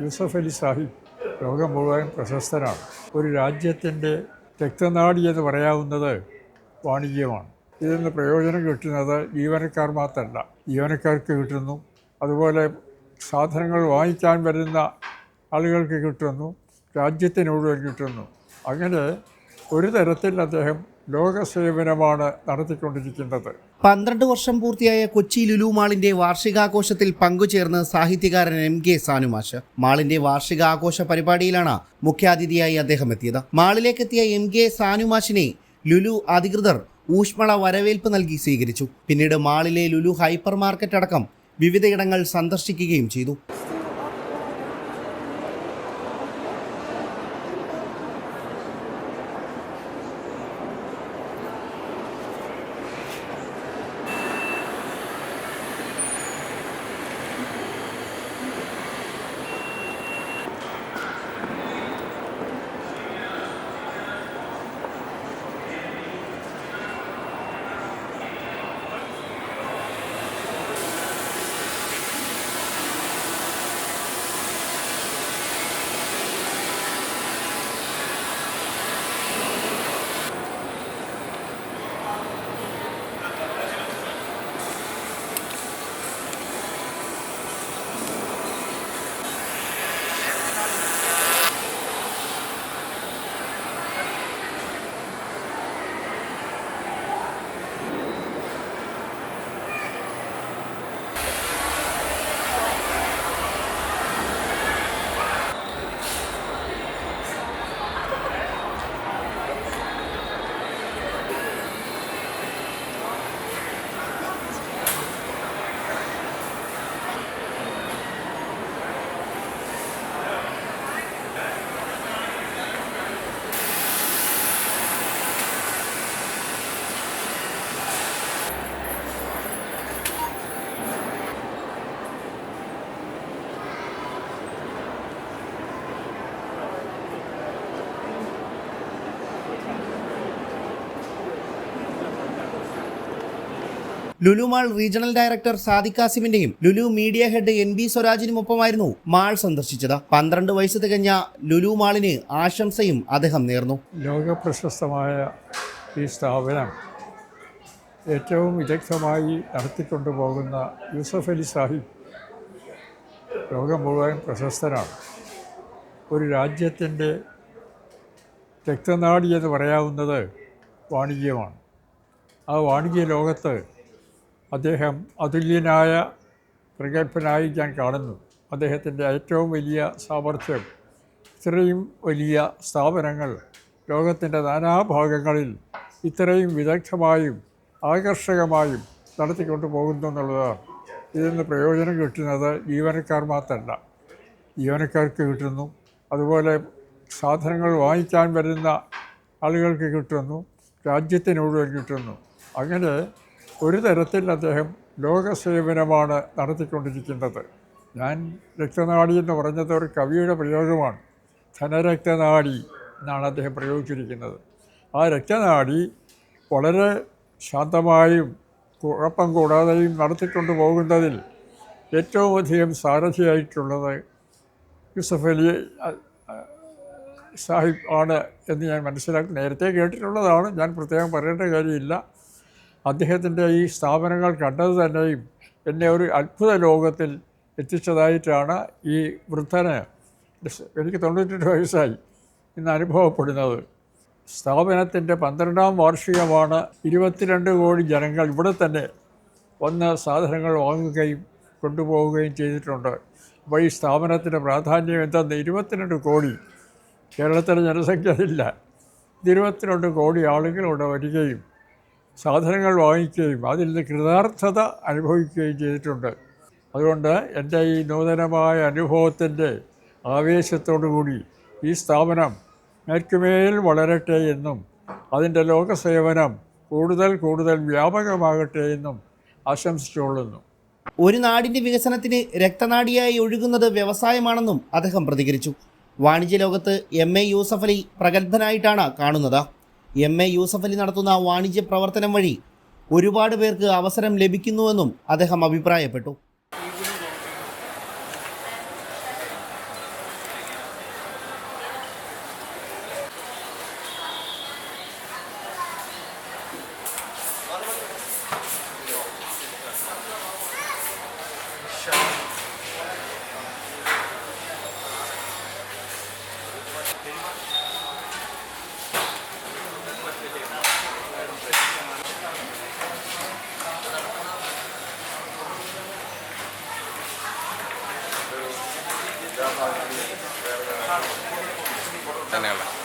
യൂസഫ് അലി സാഹിബ് ലോകം മുഴുവൻ പ്രശസ്തനാണ്. ഒരു രാജ്യത്തിന്റെ രക്തനാടി എന്ന് പറയാവുന്നത് വാണിജ്യമാണ്. ഇതിൽ നിന്ന് പ്രയോജനം കിട്ടുന്നത് ജീവനക്കാർ മാത്രമല്ല. ജീവനക്കാർക്ക് കിട്ടുന്നു. അതുപോലെ സാധനങ്ങൾ വാങ്ങിക്കാൻ വരുന്ന ആളുകൾക്ക് കിട്ടുന്നു. രാജ്യത്തിന് മുഴുവൻ കിട്ടുന്നു. അങ്ങനെ ഒരു തരത്തിൽ അദ്ദേഹം ലോകസേവനമാണ് നടത്തിക്കൊണ്ടിരിക്കുന്നത്. പന്ത്രണ്ട് വർഷം പൂർത്തിയായ കൊച്ചി ലുലു മാളിന്റെ വാർഷികാഘോഷത്തിൽ പങ്കുചേർന്ന് സാഹിത്യകാരൻ എം കെ സാനുമാഷ്. മാളിന്റെ വാർഷികാഘോഷ പരിപാടിയിലാണ് മുഖ്യാതിഥിയായി അദ്ദേഹം എത്തിയത്. മാളിലേക്കെത്തിയ എം കെ സാനുമാഷിനെ ലുലു അധികൃതർ ഊഷ്മള വരവേൽപ്പ് നൽകി സ്വീകരിച്ചു. പിന്നീട് മാളിലെ ലുലു ഹൈപ്പർ മാർക്കറ്റ് അടക്കം വിവിധയിടങ്ങൾ സന്ദർശിക്കുകയും ചെയ്തു. Lulu mall regional director Sadiq കാസിമിന്റെയും Lulu media head N B സ്വരാജിനുമൊപ്പമായിരുന്നു mall സന്ദർശിച്ചത്. പന്ത്രണ്ട് വയസ്സ് തികഞ്ഞ ലുലു മാളിന് ആശംസയും അദ്ദേഹം നേർന്നു. ലോക പ്രശസ്തമായ ഈ സ്ഥാപനം ഏറ്റവും വിദഗ്ധമായി നടത്തിക്കൊണ്ടു പോകുന്ന യൂസഫ് അലി സാഹിബ് ലോകം മുഴുവൻ പ്രശസ്തനാണ്. ഒരു രാജ്യത്തിന്റെ രക്തനാടി എന്ന് പറയാവുന്നത് വാണിജ്യമാണ്. ആ വാണിജ്യ ലോകത്ത് അദ്ദേഹം അതുല്യനായ ഞാൻ കാണുന്നു. അദ്ദേഹത്തിന്റെ ഏറ്റവും വലിയ സാമർഥ്യം ഇത്രയും വലിയ സ്ഥാപനങ്ങൾ ലോകത്തിന്റെ നാനാഭാഗങ്ങളിൽ ഇത്രയും വിദഗ്ധമായും ആകർഷകമായും നടത്തിക്കൊണ്ടു പോകുന്നു എന്നുള്ളതാണ്. ഇതിൽ നിന്ന് പ്രയോജനം കിട്ടുന്നത് ജീവനക്കാർ മാത്രമല്ല. ജീവനക്കാർക്ക് കിട്ടുന്നു. അതുപോലെ സാധനങ്ങൾ വാങ്ങിക്കാൻ വരുന്ന ആളുകൾക്ക് കിട്ടുന്നു. രാജ്യത്തിന് മുഴുവൻ കിട്ടുന്നു. അങ്ങനെ ഒരു തരത്തിൽ അദ്ദേഹം ലോകസേവനമാണ് നടത്തിക്കൊണ്ടിരിക്കുന്നത്. ഞാൻ രക്തനാടി എന്ന് പറഞ്ഞത് ഒരു കവിയുടെ പ്രയോഗമാണ്. ധനരക്തനാടി എന്നാണ് അദ്ദേഹം പ്രയോഗിച്ചിരിക്കുന്നത്. ആ രക്തനാടി വളരെ ശാന്തമായും കുഴപ്പം കൂടാതെയും നടത്തിക്കൊണ്ട് പോകുന്നതിൽ ഏറ്റവും അധികം സാരഥിയായിട്ടുള്ളത് യൂസഫ് അലി സാഹിബ് ആണ് എന്ന് ഞാൻ മനസ്സിലാക്കി നേരത്തെ കേട്ടിട്ടുള്ളതാണ്. ഞാൻ പ്രത്യേകം പറയേണ്ട കാര്യമില്ല. അദ്ദേഹത്തിന്റെ ഈ സ്ഥാപനങ്ങൾ കണ്ടത് തന്നെയും എന്നെ ഒരു അത്ഭുത ലോകത്തിൽ എത്തിച്ചതായിട്ടാണ് ഈ വൃദ്ധന് എനിക്ക് തൊണ്ണൂറ്റെട്ട് വയസ്സായി ഇന്ന് അനുഭവപ്പെടുന്നത്. സ്ഥാപനത്തിന്റെ പന്ത്രണ്ടാം വാർഷികമാണ് ഇരുപത്തിരണ്ട് കോടി ജനങ്ങൾ ഇവിടെ തന്നെ വന്ന് സാധനങ്ങൾ വാങ്ങുകയും കൊണ്ടുപോവുകയും ചെയ്തിട്ടുണ്ട്. അപ്പോൾ ഈ സ്ഥാപനത്തിന്റെ പ്രാധാന്യം എന്തെന്ന് ഇരുപത്തിരണ്ട് കോടി കേരളത്തിലെ ജനസംഖ്യ അതില്ല ഇരുപത്തിരണ്ട് കോടി ആളുകൾ ഇവിടെ വരികയും സാധനങ്ങൾ വാങ്ങിക്കുകയും അതിൽ കൃതാർത്ഥത അനുഭവിക്കുകയും ചെയ്തിട്ടുണ്ട്. അതുകൊണ്ട് എന്റെ ഈ നൂതനമായ അനുഭവത്തിന്റെ ആവേശത്തോടു കൂടി ഈ സ്ഥാപനം മേൽക്കുമേൽ വളരട്ടെ എന്നും അതിന്റെ ലോകസേവനം കൂടുതൽ കൂടുതൽ വ്യാപകമാകട്ടെ എന്നും ആശംസിച്ചുകൊള്ളുന്നു. ഒരു നാടിന്റെ വികസനത്തിന് രക്തനാടിയായി ഒഴുകുന്നത് വ്യവസായമാണെന്നും അദ്ദേഹം പ്രതികരിച്ചു. വാണിജ്യ ലോകത്ത് എം എ യൂസഫലി പ്രഗത്ഭനായിട്ടാണ് കാണുന്നത്. എം എ യൂസഫ് അലി നടത്തുന്ന വാണിജ്യ പ്രവർത്തനം വഴി ഒരുപാട് പേർക്ക് അവസരം ലഭിക്കുന്നുവെന്നും അദ്ദേഹം അഭിപ്രായപ്പെട്ടു. 到那了